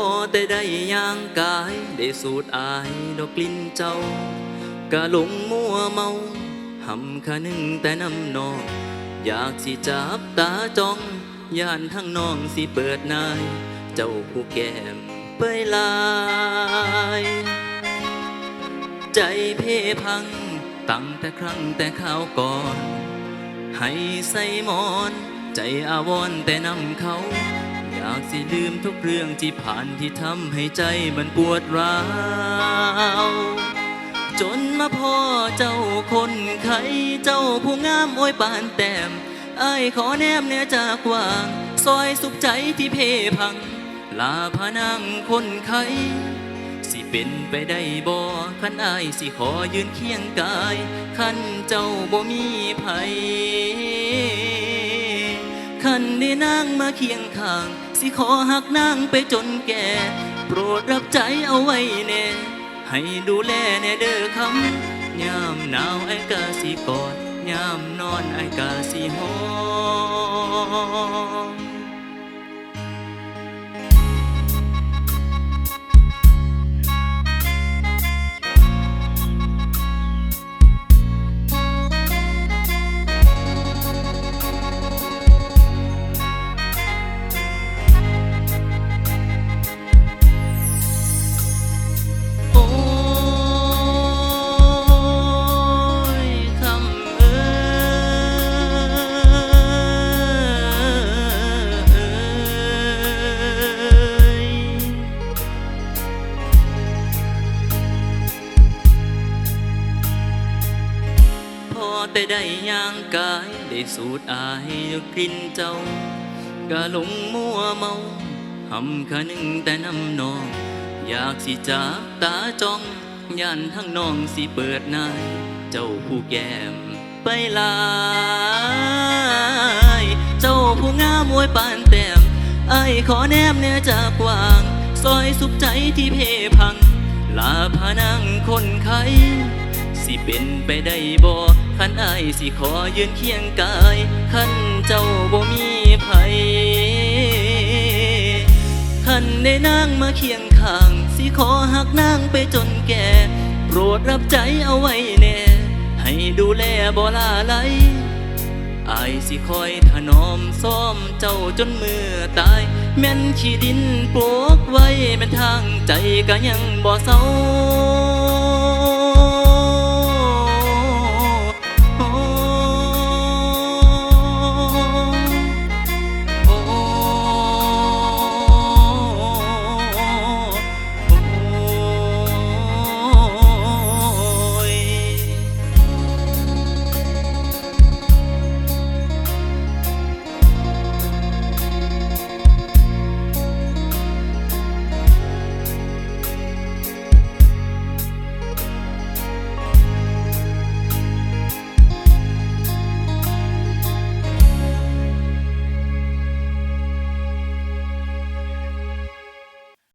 พอแต่ได้ย่างกาย ได้สูดอายดอกกลิ่นเจ้ากะหลงมัวเมาหำคานึงแต่น้ำนอง อยากสิจับตาจ้องย่านทั้งน้องสิเปิดนาย เจ้าผู้แก้มเปยลาย ใจเพพัง ตั้งแต่ครั้งแต่ข้าวก่อน ให้ใส่หมอน ใจอาวรแต่นำเขา อยากสิลืมทุกเรื่องที่ผ่านที่ทำให้ใจมันปวดร้าว จนมาพ่อเจ้าคนไข้เจ้าผู้งามโอ้ยปานแต้มไอ้ขอแนมเนี่ยจากวางซอยสุขใจที่เพพัง ลาพานางคนไข้สิเป็นไปได้บ่คันอายสิขอยืนเคียงกายคันเจ้าบ่มีไผคันได้นางมาเคียงข้าง สิขอหักนางไปจนแก่ โปรดรับใจเอาไว้แน่ให้ดูแลแน่เด้อคำยามหนาวไอ้กาสิกอดยามนอนไอ้กาสิหอม แต่ได้ย่างกาย ได้สูดอายกลิ่นเจ้ากะหลงมัวเมาหำคานึงแต่น้ำนอง อยากสิจับตาจ้องยันทั้งน้องสิเปิดนายเจ้าผู้แก้มไปลายเจ้าผู้งามมวยปานแต้มไอ้ขอแนมเนี่ยจากวางซอยสุขใจที่เพพัง ลาพานังคนไข้ สิเป็นไปได้บ่คันอายสิขอยืนเคียงกายคันเจ้าบ่มีไผคันได้นางมาเคียงข้าง สิขอหักนางไปจนแก่ โปรดรับใจเอาไว้แน่ ให้ดูแลบ่ลาไหลอายสิคอยถนอมซ้อมเจ้าจนมือตาย แม่นขี้ดินปลวกไว้แม่นทางใจก็ยังบ่เศร้า